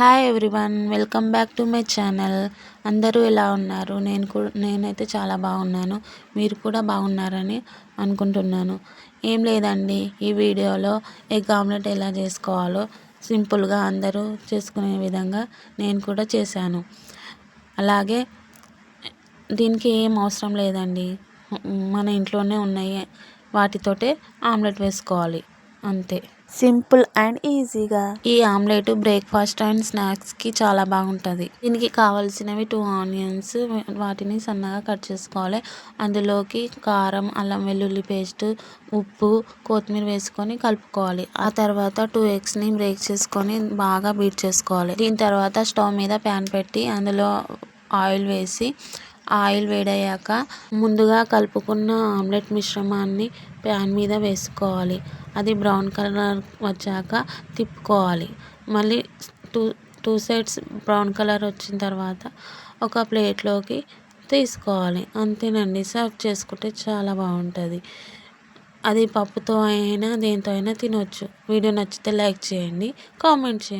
Hi everyone welcome back to my channel అందరూ ఎలా ఉన్నారు? నేను కూడా నేనైతే చాలా బాగున్నాను. మీరు కూడా బాగున్నారని అనుకుంటున్నాను. ఏం లేదండి ఈ వీడియోలో ఎగ్ ఆమ్లెట్ ఎలా చేసుకోవాలో సింపుల్గా అందరూ చేసుకునే విధంగా నేను కూడా చేశాను. అలాగే దీనికి ఏం అవసరం లేదండి. మన ఇంట్లోనే ఉన్నాయి వాటితోటే ఆమ్లెట్ వేసుకోవాలి. అంతే. సింపుల్ అండ్ ఈజీగా. ఈ ఆమ్లెట్ బ్రేక్ఫాస్ట్ అండ్ స్నాక్స్కి చాలా బాగుంటుంది. దీనికి కావాల్సినవి టూ ఆనియన్స్ వాటిని సన్నగా కట్ చేసుకోవాలి. అందులోకి కారం అల్లం వెల్లుల్లి పేస్ట్ ఉప్పు కొత్తిమీర వేసుకొని కలుపుకోవాలి. ఆ తర్వాత టూ ఎగ్స్ని బ్రేక్ చేసుకొని బాగా బీట్ చేసుకోవాలి. దీని తర్వాత స్టవ్ మీద ప్యాన్ పెట్టి అందులో ఆయిల్ వేసి ఆయిల్ వేడయ్యాక ముందుగా కలుపుకున్న ఆమ్లెట్ మిశ్రమాన్ని ప్యాన్ మీద వేసుకోవాలి. అది బ్రౌన్ కలర్ వచ్చాక తిప్పుకోవాలి. మళ్ళీ two two sides brown colour వచ్చిన తర్వాత ఒక ప్లేట్లోకి తీసుకోవాలి. అంతేనండి. సర్వ్ చేసుకుంటే చాలా బాగుంటుంది. అది పప్పుతో అయినా దేంతో అయినా తినొచ్చు. వీడియో నచ్చితే లైక్ చేయండి కామెంట్ చేయండి.